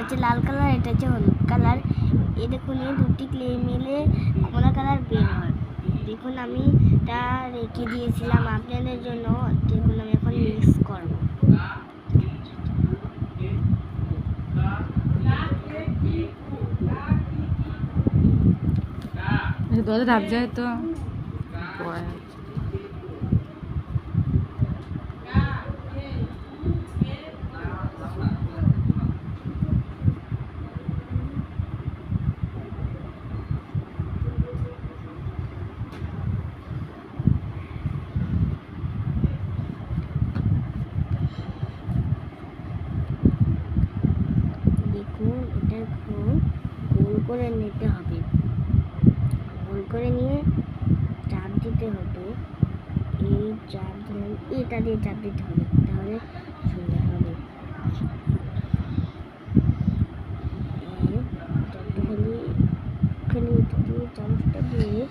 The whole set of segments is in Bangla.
হচ্ছে লাল কালার এটা হচ্ছে হলুদ কালার। এই দেখুন এই দুটি ক্লে মিলে কমলা কালার বের হয়। দেখুন আমি তা রেখে দিয়েছিলাম আপনাদের জন্য দেখুন আমি এখন মিক্স করব। দরজা ঢাপ যায় তো পড়ে দেখুন এটা খুব গোল করে নিতে হবে। গোল করে নিয়ে চাপ দিতে হবে। এই চাপ দিলাম এটা দিয়ে চাপ দিতে হবে। তাহলে সুন্দর হবে। চামচটা দিয়ে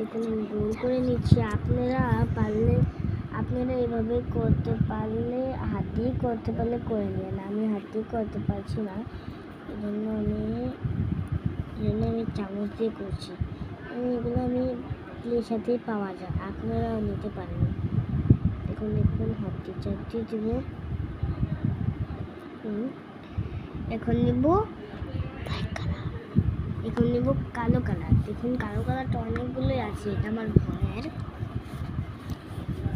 দেখুন আমি গোল করে নিচ্ছি। আপনারা পারলে, আপনারা এভাবে করতে পারলে হাত দিয়ে করতে পারলে করে নিন। আমি হাত দিয়ে করতে পারছি না। এই জন্য আমি এই জন্য আমি চামচ দিয়ে করছি। এগুলো আমি প্লের সাথেই পাওয়া যায়। আপনারাও নিতে পারেন। দেখুন দেখুন, হাত দিয়ে চাপ দিয়ে দেবো। এখন নেব। এখন নেব কালো কালার। দেখুন, কালো কালারটা অনেকগুলোই আছে, এটা আমার ভয়ের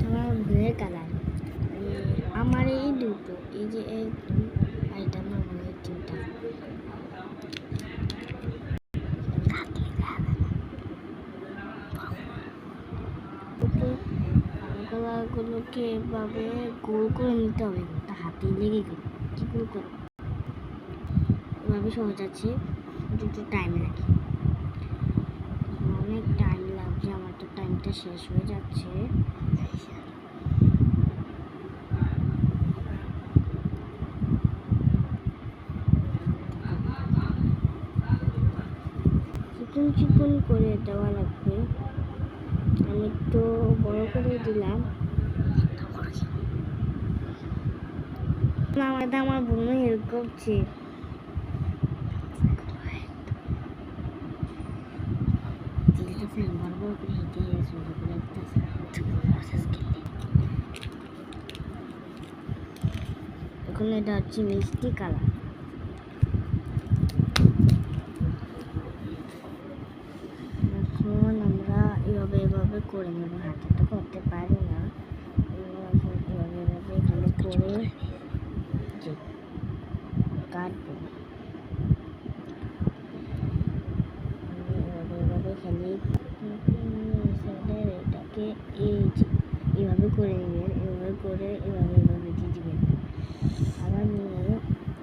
আমার ভয়ের কালার। আমার এই দুটো, এই যে এই আমার ভয়ের তিনটা। কালারগুলোকে এভাবে গোল করে নিতে হবে, হাতে লেগে গেল কী করে এভাবে সহজ আছে। দুটো টাইম লাগে অনেক টাইম লাগছে আমার তো টাইমটা শেষ হয়ে যাচ্ছে। চিকন চিকন করে দেওয়া লাগবে। আমি একটু বড় করে দিলাম। না, আমাদের আমার বোন হেল্প করছে দিলটা ফ্যান বড় বড় করে হেঁটে সুন্দর করে একটা প্রসেস খেলে এখন এটা হচ্ছে মিষ্টি কালার। এখন আমরা এভাবে এভাবে করে নেব হাতে তো করতে পারি না এখন এভাবে এভাবে এখানে করে যে কাটবো এভাবে এভাবে খালি সাইডের এটাকে এই এভাবে করে নেবেন এভাবে করে, এভাবে এভাবে দিয়ে দেবেন আবার নিয়ে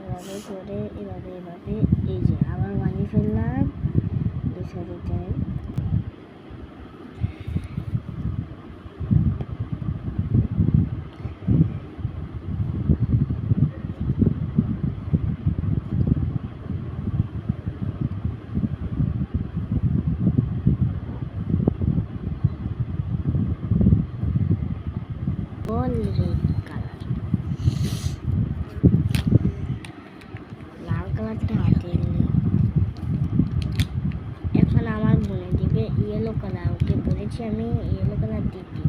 এভাবে করে, এভাবে এভাবে, এই যে আবার বানিয়ে ফেললাম। দুশো সাইডে বল রেড কালার লাল কালারটা হাতে এখন আমার বলে দিবে ইয়েলো কালার ওকে বলেছি আমি ইয়েলো কালার দিতে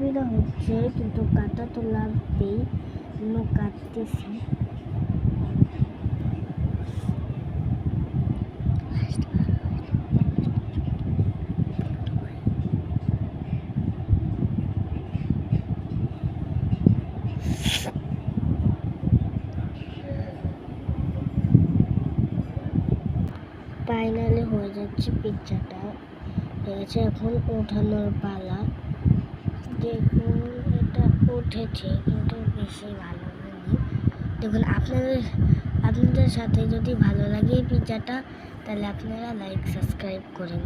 অসুবিধা হচ্ছে কিন্তু কাটা তো লাগবেই কাটতেছি ফাইনালি হয়ে যাচ্ছে পিৎজাটা হয়ে গেছে এখন ওঠানোর পালা। দেখুন, এটা উঠেছে, কিন্তু বেশি ভালো হয়নি। দেখুন, আপনাদের আপনাদের সাথে যদি ভালো লাগে পিজাটা তাহলে আপনারা লাইক সাবস্ক্রাইব করেন।